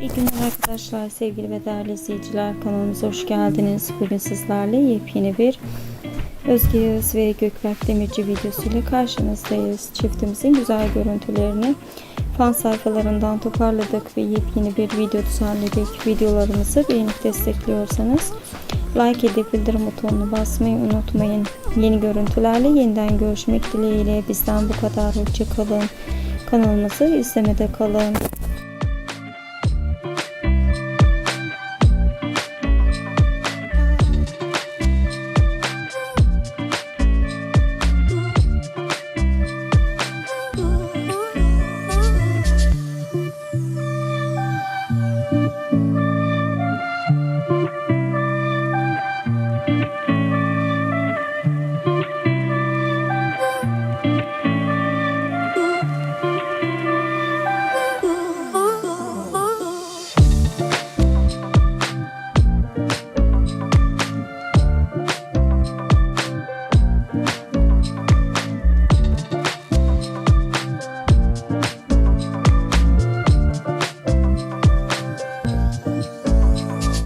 İyi günler arkadaşlar, sevgili ve değerli izleyiciler. Kanalımıza hoş geldiniz. Bugün sizlerle yepyeni bir Özge Yağız ve Gökberk Demirci videosuyla karşınızdayız. Çiftimizin güzel görüntülerini fan sayfalarından toparladık ve yepyeni bir video düzenledik. Videolarımızı beğenip destekliyorsanız like edip bildirim butonuna basmayı unutmayın. Yeni görüntülerle yeniden görüşmek dileğiyle bizden bu kadar. Hoşçakalın. Kanalımızı izlemede kalın.